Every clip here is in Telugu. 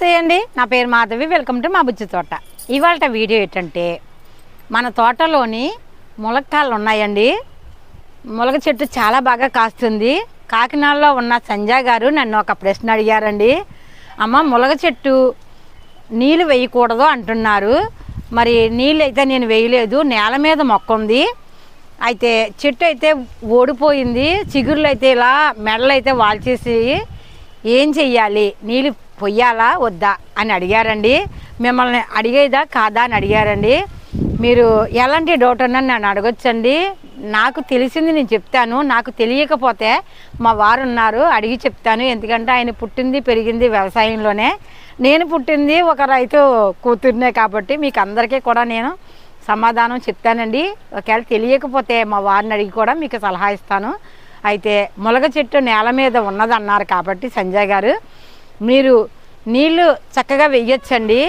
నమస్తే అండి నా పేరు మాధవి. వెల్కమ్ టు మా బుజ్జి తోట. ఇవాళ వీడియో ఏంటంటే మన తోటలోని ములక్కాయలు ఉన్నాయండి. ములగ చెట్టు చాలా బాగా కాస్తుంది. కాకినాడలో ఉన్న సంజయ్ గారు నన్ను ఒక ప్రశ్న అడిగారండి. అమ్మ ములగ చెట్టు నీళ్ళు వేయకూడదు అంటున్నారు. మరి నీళ్ళు అయితే నేను వేయలేదు. నేల మీద మొక్క ఉంది. అయితే చెట్టు అయితే ఓడిపోయింది. చిగుర్లు అయితే ఇలా మెడలు అయితే వాల్చేసి ఏం చెయ్యాలి? నీళ్ళు పొయ్యాలా వద్దా అని అడిగారండి. మిమ్మల్ని అడిగేదా కాదా అని అడిగారండి. మీరు ఎలాంటి డౌట్ ఉన్నా నన్ను అడగొచ్చండి. నాకు తెలిసింది నేను చెప్తాను. నాకు తెలియకపోతే మా వారు ఉన్నారు అడిగి చెప్తాను. ఎందుకంటే ఆయన పుట్టింది పెరిగింది వ్యవసాయంలోనే. నేను పుట్టింది ఒక రైతు కూతురునే కాబట్టి మీకు అందరికీ కూడా నేను సమాధానం చెప్తానండి. ఒకవేళ తెలియకపోతే మా వారిని అడిగి కూడా మీకు సలహా ఇస్తాను. అయితే ములగ చెట్టు నేల మీద ఉన్నదన్నారు కాబట్టి సంజయ్ గారు. మీరు నీళ్ళు చక్కగా వేయచ్చండి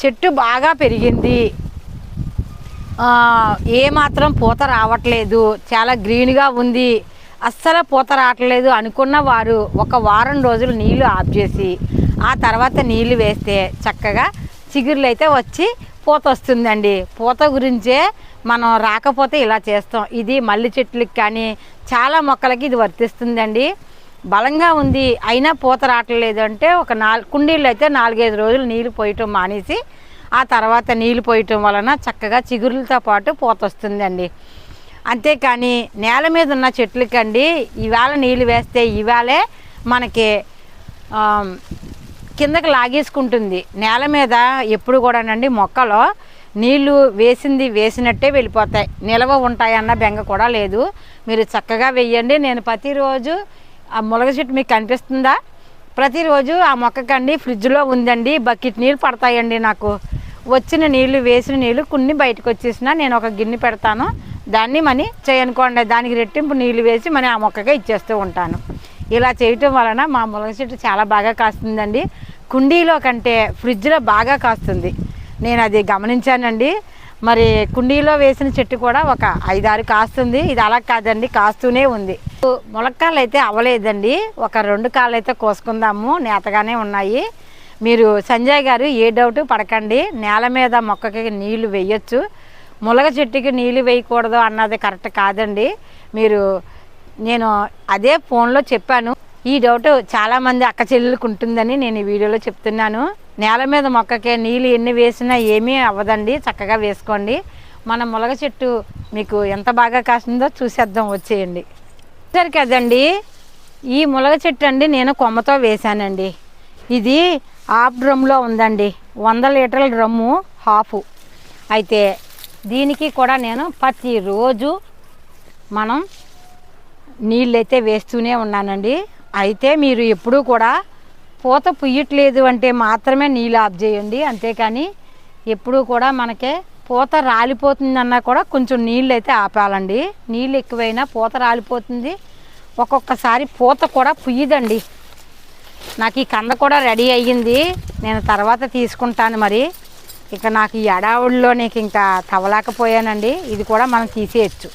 చెట్టు బాగా పెరిగింది. ఏమాత్రం ఏ మాత్రం పూత రావట్లేదు. చాలా గ్రీన్గా ఉంది. అస్సలు పూత రావట్లేదు అనుకున్న వారు ఒక వారం రోజులు నీళ్ళు ఆఫ్ చేసి ఆ తర్వాత నీళ్ళు వేస్తే చక్కగా చిగుర్లు అయితే వచ్చి పూత వస్తుందండి. పూత గురించే మనం రాకపోతే ఇలా చేస్తాం. ఇది మల్లి చెట్లకి కానీ చాలా మొక్కలకి ఇది వర్తిస్తుందండి. బలంగా ఉంది అయినా పూత రావట్లేదు అంటే ఒక నాలుగు కుండీలు అయితే నాలుగైదు రోజులు నీళ్ళు పోయటం మానేసి ఆ తర్వాత నీళ్ళు పోయటం వలన చక్కగా చిగురులతో పాటు పూత వస్తుందండి. అంతేకాని నేల మీద ఉన్న చెట్లకండి ఇవాళ నీళ్ళు వేస్తే ఇవాళే మనకి కిందకి లాగేసుకుంటుంది. నేల మీద ఎప్పుడు కూడానండి మొక్కలో నీళ్ళు వేసింది వేసినట్టే వెళ్ళిపోతాయి. నిల్వ ఉంటాయన్న బెంగ కూడా లేదు. మీరు చక్కగా వెయ్యండి. నేను ప్రతిరోజు ఆ ములగ చెట్టు మీకు కనిపిస్తుందా? ప్రతిరోజు ఆ మొక్కకండి ఫ్రిడ్జ్లో ఉందండి బకెట్ నీళ్ళు పడతాయండి నాకు. వచ్చిన నీళ్ళు వేసిన నీళ్ళు కొన్ని బయటకు వచ్చేసిన నేను ఒక గిన్నె పెడతాను. దాన్ని మని చేయనుకోండి దానికి రెట్టింపు నీళ్ళు వేసి మని ఆ మొక్కగా ఇచ్చేస్తూ ఉంటాను. ఇలా చేయటం వలన మా ములగ చెట్టు చాలా బాగా కాస్తుందండి. కుండీలో కంటే ఫ్రిడ్జ్లో బాగా కాస్తుంది. నేను అది గమనించానండి. మరి కుండీలో వేసిన చెట్టు కూడా ఒక ఐదారు కాస్తుంది. ఇది అలా కాదండి కాస్తూనే ఉంది. ములక్కాయలు అయితే అవ్వలేదండి. ఒక రెండు కాళ్ళు అయితే కోసుకుందాము. నేతగానే ఉన్నాయి. మీరు సంజయ్ గారు ఏ డౌట్ పడకండి. నేల మీద మొక్కకి నీళ్ళు వేయొచ్చు. ములగ చెట్టుకి నీళ్ళు వేయకూడదు అన్నది కరెక్ట్ కాదండి. మీరు నేను అదే ఫోన్లో చెప్పాను. ఈ డౌట్ చాలామంది అక్క చెల్లెలకు ఉంటుందని నేను ఈ వీడియోలో చెప్తున్నాను. నేల మీద మొక్కకి నీళ్ళు ఎన్ని వేసినా ఏమీ అవ్వదండి. చక్కగా వేసుకోండి. మన ములగ చెట్టు మీకు ఎంత బాగా కాసిందో చూసేద్దాం. వచ్చేయండి. సరే కదండి. ఈ ములగ చెట్టు అండి నేను కొమ్మతో వేశానండి. ఇది హాఫ్ డ్రమ్లో ఉందండి. వంద లీటర్ల డ్రమ్ము హాఫ్. అయితే దీనికి కూడా నేను ప్రతిరోజు మనం నీళ్ళైతే వేస్తూనే ఉన్నానండి. అయితే మీరు ఎప్పుడూ కూడా పూత పుయ్యట్లేదు అంటే మాత్రమే నీళ్ళు ఆఫ్ చేయండి. అంతేకాని ఎప్పుడూ కూడా మనకే పూత రాలిపోతుందన్నా కూడా కొంచెం నీళ్ళు అయితే ఆపాలండి. నీళ్ళు ఎక్కువైనా పూత రాలిపోతుంది. ఒక్కొక్కసారి పూత కూడా పుయ్యదండి. నాకు ఈ కంద కూడా రెడీ అయ్యింది. నేను తర్వాత తీసుకుంటాను మరి. ఇక నాకు ఈ అడావుల్లో నీకు ఇంకా తవలేకపోయానండి ఇది కూడా మనం తీసేయచ్చు.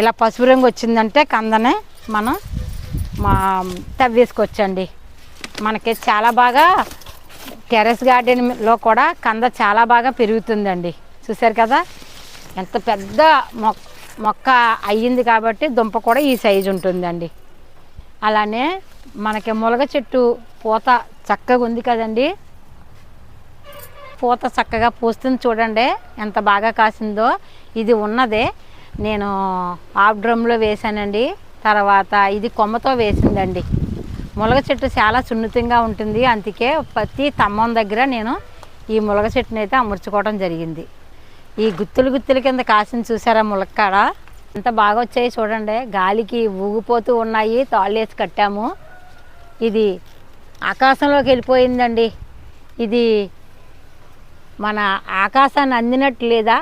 ఇలా పసుపు రంగు వచ్చిందంటే కందనే మనం మా తవ్వేసుకోవచ్చండి మనకి చాలా బాగా టెరెస్ గార్డెన్లో కూడా కంద చాలా బాగా పెరుగుతుందండి. చూశారు కదా? ఎంత పెద్ద మొక్క మొక్క అయ్యింది కాబట్టి దుంప కూడా ఈ సైజు ఉంటుందండి. అలానే మనకి ములగ చెట్టు పూత చక్కగా ఉంది కదండి. పూత చక్కగా పూస్తుంది చూడండి ఎంత బాగా కాసిందో. ఇది ఉన్నదే. నేను ఆఫ్ డ్రమ్లో వేసానండి తర్వాత ఇది కొమ్మతో వేసిందండి. ములగ చెట్టు చాలా సున్నితంగా ఉంటుంది. అందుకే ప్రతి తమ్మం దగ్గర నేను ఈ ములగ చెట్టునైతే అమర్చుకోవడం జరిగింది. ఈ గుత్తులు గుత్తుల కింద కాసిన చూసారా ములక్కాడ? ఎంత బాగా వచ్చాయి చూడండి. గాలికి ఊగిపోతూ ఉన్నాయి. తాళ్ళేసి కట్టాము. ఇది ఆకాశంలోకి వెళ్ళిపోయిందండి. ఇది మన ఆకాశాన్ని అందినట్టు లేదా?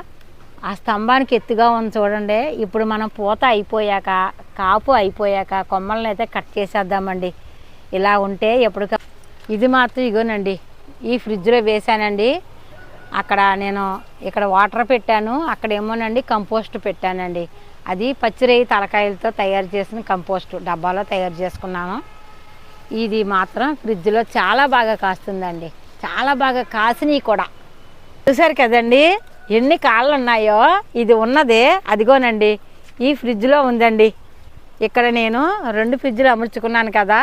ఆ స్తంభానికి ఎత్తుగా ఉంది చూడండి. ఇప్పుడు మనం పూత అయిపోయాక కాపు అయిపోయాక కొమ్మలను అయితే కట్ చేసేద్దామండి. ఇలా ఉంటే ఎప్పుడు ఇది మాత్రం ఇగోనండి. ఈ ఫ్రిడ్జ్లో వేసానండి అక్కడ నేను ఇక్కడ వాటర్ పెట్టాను. అక్కడ ఏమోనండి కంపోస్ట్ పెట్టానండి. అది పచ్చిరేయి తలకాయలతో తయారు చేసిన కంపోస్ట్ డబ్బాలో తయారు చేసుకున్నాను. ఇది మాత్రం ఫ్రిడ్జ్లో చాలా బాగా కాస్తుందండి. చాలా బాగా కాసినవి కూడా. చూసారు కదండి ఎన్ని కాళ్ళు ఉన్నాయో ఇది ఉన్నదే. అదిగోనండి ఈ ఫ్రిడ్జ్లో ఉందండి. ఇక్కడ నేను రెండు ఫ్రిడ్జ్లు అమర్చుకున్నాను కదా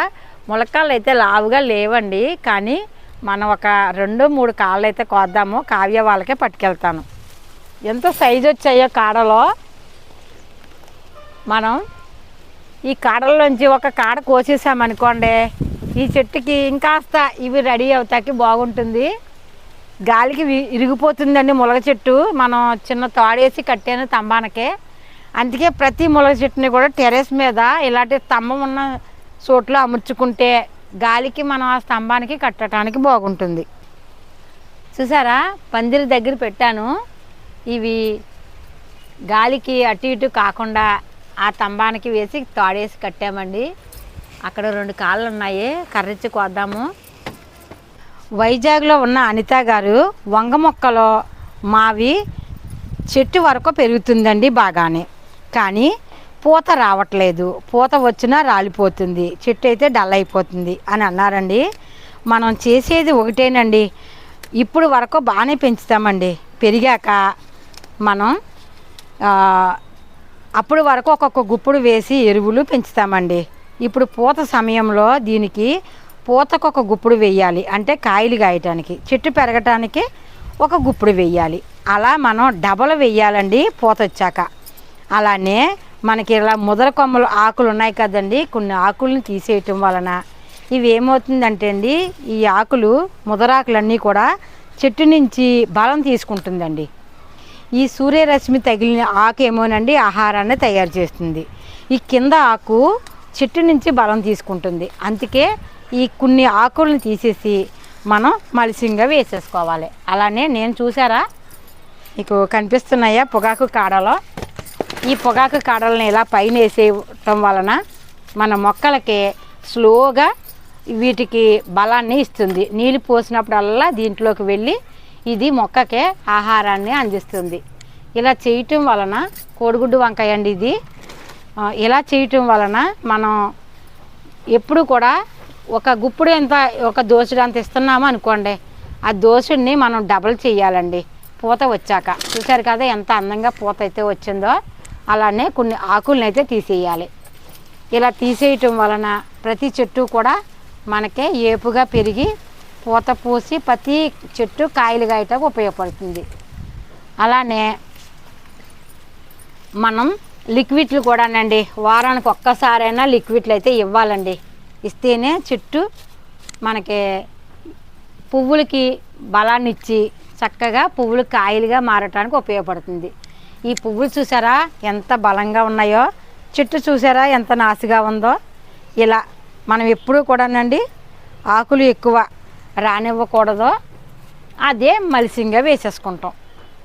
ములక్కాళ్ళు అయితే లావుగా లేవండి కానీ మనం ఒక రెండు మూడు కాళ్ళు అయితే కోద్దాము కావ్య వాళ్ళకే పట్టుకెళ్తాను. ఎంత సైజు వచ్చాయో కాడలో మనం ఈ కాడల్లోంచి ఒక కాడ కోసేసామనుకోండి ఈ చెట్టుకి ఇంకాస్త ఇవి రెడీ అవుతాకి బాగుంటుంది. గాలికి ఇరిగిపోతుందండి ములగ చెట్టు. మనం చిన్న తాడేసి కట్టాను తంబానకే. అందుకే ప్రతి ములగ చెట్టుని కూడా టెరెస్ మీద ఇలాంటి స్తంభం ఉన్న చోట్లో అమర్చుకుంటే గాలికి మనం ఆ స్తంభానికి కట్టడానికి బాగుంటుంది. చూసారా? పందిరి దగ్గర పెట్టాను. ఇవి గాలికి అటు ఇటు కాకుండా ఆ స్తంభానికి వేసి తాడేసి కట్టామండి. అక్కడ రెండు కాళ్ళు ఉన్నాయి కర్రెచ్చి కోద్దాము. వైజాగ్లో ఉన్న అనిత గారు వంగ మొక్కలో మావి చెట్టు వరకు పెరుగుతుందండి బాగానే. కానీ పూత రావట్లేదు. పూత వచ్చినా రాలిపోతుంది. చెట్టు అయితే డల్ అయిపోతుంది అని అన్నారండి. మనం చేసేది ఒకటేనండి. ఇప్పుడు వరకు బాగానే పెంచుతామండి. పెరిగాక మనం అప్పుడు వరకు ఒక్కొక్క గుప్పుడు వేసి ఎరువులు పెంచుతామండి. ఇప్పుడు పూత సమయంలో దీనికి పూతకు ఒక గుప్పుడు వేయాలి. అంటే కాయలు కాయటానికి. చెట్టు పెరగటానికి ఒక గుప్పుడు వేయాలి. అలా మనం డబల్ వేయాలండి పూత వచ్చాక. అలానే మనకి ఇలా ముదర కొమ్మలు ఆకులు ఉన్నాయి కదండి కొన్ని ఆకులను తీసేయటం వలన. ఇవి ఏమవుతుందంటే అండి ఈ ఆకులు ముదరాకులన్నీ కూడా చెట్టు నుంచి బలం తీసుకుంటుందండి. ఈ సూర్యరశ్మి తగిలిన ఆకు ఏమోనండి ఆహారాన్ని తయారు చేస్తుంది. ఈ కింద ఆకు చెట్టు నుంచి బలం తీసుకుంటుంది. అందుకే ఈ కొన్ని ఆకులను తీసేసి మనం మలిసింగా వేసేసుకోవాలి. అలానే నేను చూసారా? మీకు కనిపిస్తున్నాయా పొగాకు కాడలో? ఈ పొగాకు కాడలను ఇలా పైన వేసేయటం వలన మన మొక్కలకి స్లోగా వీటికి బలాన్ని ఇస్తుంది. నీళ్ళు పోసినప్పుడల్లా దీంట్లోకి వెళ్ళి ఇది మొక్కకే ఆహారాన్ని అందిస్తుంది. ఇలా చేయటం వలన కోడిగుడ్డు వంకాయ అండి ఇది. ఇలా చేయటం వలన మనం ఎప్పుడు కూడా ఒక గుప్పుడు ఎంత ఒక దోసుడు అంత ఇస్తున్నాము అనుకోండి ఆ దోసుడిని మనం డబల్ చేయాలండి. పూత వచ్చాక. చూసారు కదా ఎంత అందంగా పూత అయితే వచ్చిందో? అలానే కొన్ని ఆకులను అయితే తీసేయాలి. ఇలా తీసేయటం వలన ప్రతి చెట్టు కూడా మనకే ఏపుగా పెరిగి పూత పూసి ప్రతి చెట్టు కాయలు కాయటకు ఉపయోగపడుతుంది. అలానే మనం లిక్విడ్లు కూడానండి వారానికి ఒక్కసారైనా లిక్విడ్లు అయితే ఇవ్వాలండి. ఇస్తేనే చెట్టు మనకి పువ్వులకి బలాన్ని ఇచ్చి చక్కగా పువ్వులు కాయలుగా మారటానికి ఉపయోగపడుతుంది. ఈ పువ్వులు చూసారా? ఎంత బలంగా ఉన్నాయో. చెట్టు చూసారా? ఎంత నాసిగా ఉందో. ఇలా మనం ఎప్పుడూ కూడానండి ఆకులు ఎక్కువ రానివ్వకూడదో. అదే మలిసింగా వేసేసుకుంటాం.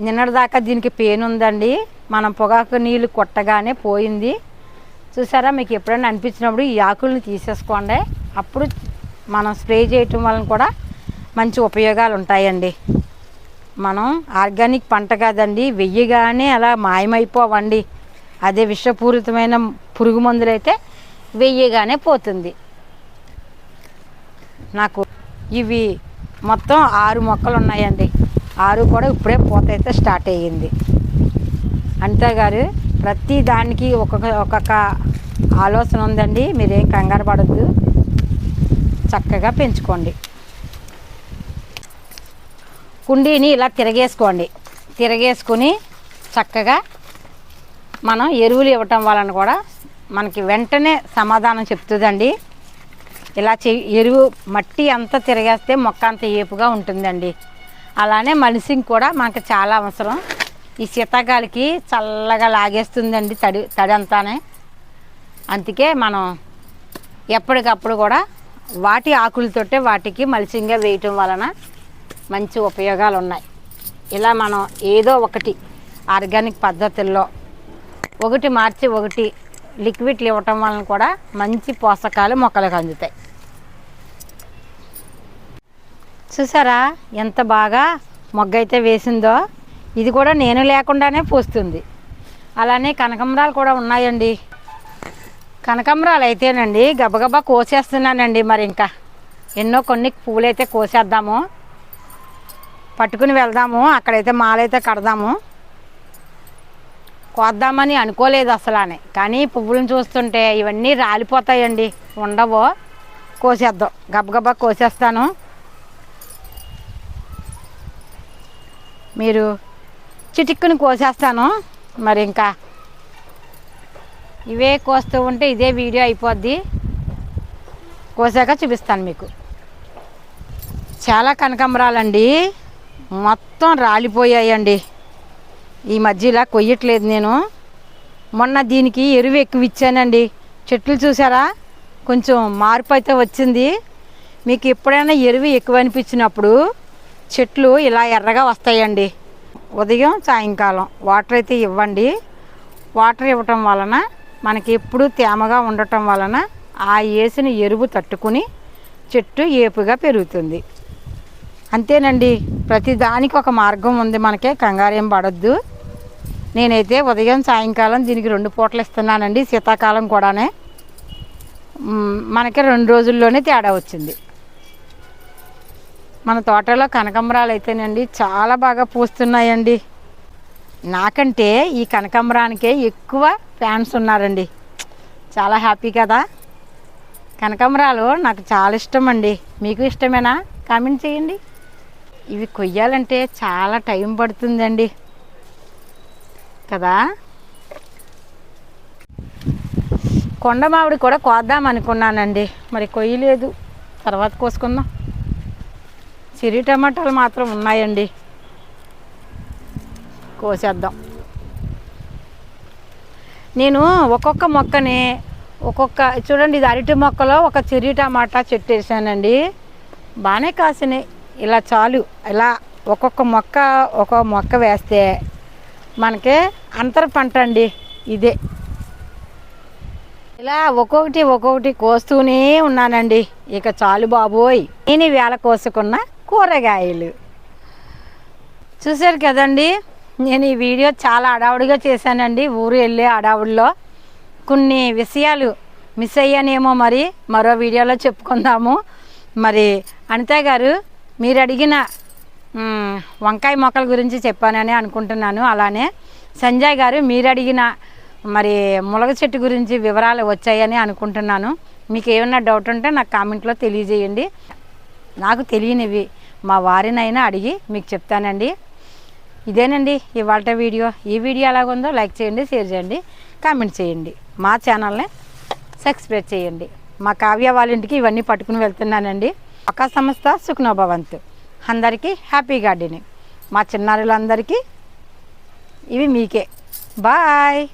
నిన్నటిదాకా దీనికి పెయిన్ ఉందండి. మనం పొగాకు నీళ్ళు కొట్టగానే పోయింది. చూసారా? మీకు ఎప్పుడైనా అనిపించినప్పుడు ఈ ఆకుల్ని తీసేసుకోండి. అప్పుడు మనం స్ప్రే చేయటం వలన కూడా మంచి ఉపయోగాలు ఉంటాయండి. మనం ఆర్గానిక్ పంట కాదండి వెయ్యగానే అలా మాయమైపోవండి. అదే విషపూరితమైన పురుగు మందులైతే వెయ్యగానే పోతుంది. నాకు ఇవి మొత్తం ఆరు మొక్కలు ఉన్నాయండి. ఆరు కూడా ఇప్పుడే పూత అయితే స్టార్ట్ అయ్యింది. అంతేగారు గారు ప్రతి దానికి ఒక్కొక్క ఒక్కొక్క ఆలోచన ఉందండి. మీరేం కంగారు పడద్దు. చక్కగా పెంచుకోండి. కుండీని ఇలా తిరగేసుకోండి. తిరగేసుకుని చక్కగా మనం ఎరువులు ఇవ్వటం వలన కూడా మనకి వెంటనే సమాధానం చెప్తుందండి. ఇలా చె ఎరువు మట్టి అంతా తిరగేస్తే మొక్క అంత ఏపుగా ఉంటుందండి. అలానే మనిషికి కూడా మనకు చాలా అవసరం. ఈ శీతాకాలకి చల్లగా లాగేస్తుందండి తడి తడి అందుకే మనం ఎప్పటికప్పుడు కూడా వాటి ఆకులతోటే వాటికి మలిసింగా వేయటం వలన మంచి ఉపయోగాలు ఉన్నాయి ఇలా మనం ఏదో ఒకటి ఆర్గానిక్ పద్ధతుల్లో ఒకటి మార్చి ఒకటి లిక్విడ్లు ఇవ్వటం వలన కూడా మంచి పోషకాలు మొక్కలకు అందుతాయి. చూసారా ఎంత బాగా మొగ్గైతే వేసిందో? ఇది కూడా నేను లేకుండానే పూస్తుంది. అలానే కనకంబరాలు కూడా ఉన్నాయండి. కనకాంబరాలు అయితేనండి గబగబా కోసేస్తున్నానండి మరి ఇంకా ఎన్నో కొన్ని పూలైతే కోసేద్దాము. పట్టుకుని వెళ్దాము అక్కడైతే మాలైతే కడదాము. కోద్దామని అనుకోలేదు అసలానే. కానీ పువ్వులను చూస్తుంటే ఇవన్నీ రాలిపోతాయండి. ఉండవు? కోసేద్దాం. గబగబా కోసేస్తాను. మీరు చిటిక్కుని కోసేస్తాను. మరి ఇంకా ఇవే కోస్తూ ఉంటే ఇదే వీడియో అయిపోద్ది. కోసాక చూపిస్తాను మీకు. చాలా కనకంబరాలండి. మొత్తం రాలిపోయాయండి. ఈ మధ్య ఇలా కొయ్యట్లేదు నేను. మొన్న దీనికి ఎరువు ఎక్కువ ఇచ్చానండి. చెట్లు చూసారా? కొంచెం మార్పు అయితే వచ్చింది. మీకు ఎప్పుడైనా ఎరువు ఎక్కువ అనిపించినప్పుడు చెట్లు ఇలా ఎర్రగా వస్తాయండి. ఉదయం సాయంకాలం వాటర్ అయితే ఇవ్వండి. వాటర్ ఇవ్వటం వలన మనకి ఎప్పుడు తేమగా ఉండటం వలన ఆ వేసిన ఎరువు తట్టుకుని చెట్టు ఏపుగా పెరుగుతుంది. అంతేనండి. ప్రతి దానికి ఒక మార్గం ఉంది మనకే. కంగారేం పడొద్దు. నేనైతే ఉదయం సాయంకాలం దీనికి రెండు పూటలు ఇస్తున్నానండి. శీతాకాలం కూడానే. మనకి రెండు రోజుల్లోనే తేడా వచ్చింది. మన తోటలో కనకాంబరాలు అయితేనండి చాలా బాగా పూస్తున్నాయండి. నాకంటే ఈ కనకంబరానికే ఎక్కువ ఫ్యాన్స్ ఉన్నారండి. చాలా హ్యాపీ కదా. కనకాంబరాలు నాకు చాలా ఇష్టం అండి మీకు ఇష్టమేనా? కామెంట్ చేయండి. ఇవి కొయ్యాలంటే చాలా టైం పడుతుందండి. కదా? కొండ మామిడి కూడా కోద్దాం అనుకున్నానండి. మరి కొయ్యలేదు. తర్వాత కోసుకుందాం. చిరి టమాటాలు మాత్రం ఉన్నాయండి. కోసేద్దాం. నేను ఒక్కొక్క మొక్కని ఒక్కొక్క చూడండి ఇది అరటి మొక్కలో ఒక చిరి టమాటా చెట్టు వేసానండి బాగానే కాసినాయి. ఇలా చాలు. ఇలా ఒక్కొక్క మొక్క ఒక్కొక్క మొక్క వేస్తే మనకి అంతర పంట అండి ఇదే. ఇలా ఒక్కొక్కటి ఒక్కొక్కటి కోస్తూనే ఉన్నానండి. ఇక చాలు బాబోయ్. నేను వేళ కోసుకున్న కూరగాయలు. చూశారు కదండి నేను ఈ వీడియో చాలా అడావుడిగా చేశానండి. ఊరు వెళ్ళే అడావుడిలో కొన్ని విషయాలు మిస్ అయ్యానేమో మరి. మరో వీడియోలో చెప్పుకుందాము. మరి అనిత గారు మీరు అడిగిన వంకాయ మొక్కల గురించి చెప్పానని అనుకుంటున్నాను. అలానే సంజయ్ గారు మీరు అడిగిన మరి ములగ చెట్టు గురించి వివరాలు వచ్చాయని అనుకుంటున్నాను. మీకు ఏమన్నా డౌట్ ఉంటే నాకు కామెంట్లో తెలియజేయండి. నాకు తెలియనివి మా వారినైనా అడిగి మీకు చెప్తానండి. ఇదేనండి ఇవాళ వీడియో. ఈ వీడియో ఎలాగుందో లైక్ చేయండి షేర్ చేయండి కామెంట్ చేయండి. మా ఛానల్ని సబ్స్క్రైబ్ చేయండి. మా కావ్య వాళ్ళ ఇంటికి ఇవన్నీ పట్టుకుని వెళ్తున్నానండి. ఒక సంస్థ సుఖనోభవంతు. అందరికీ హ్యాపీ గార్డెనింగ్. మా చిన్నారులందరికీ ఇవి మీకే. బాయ్!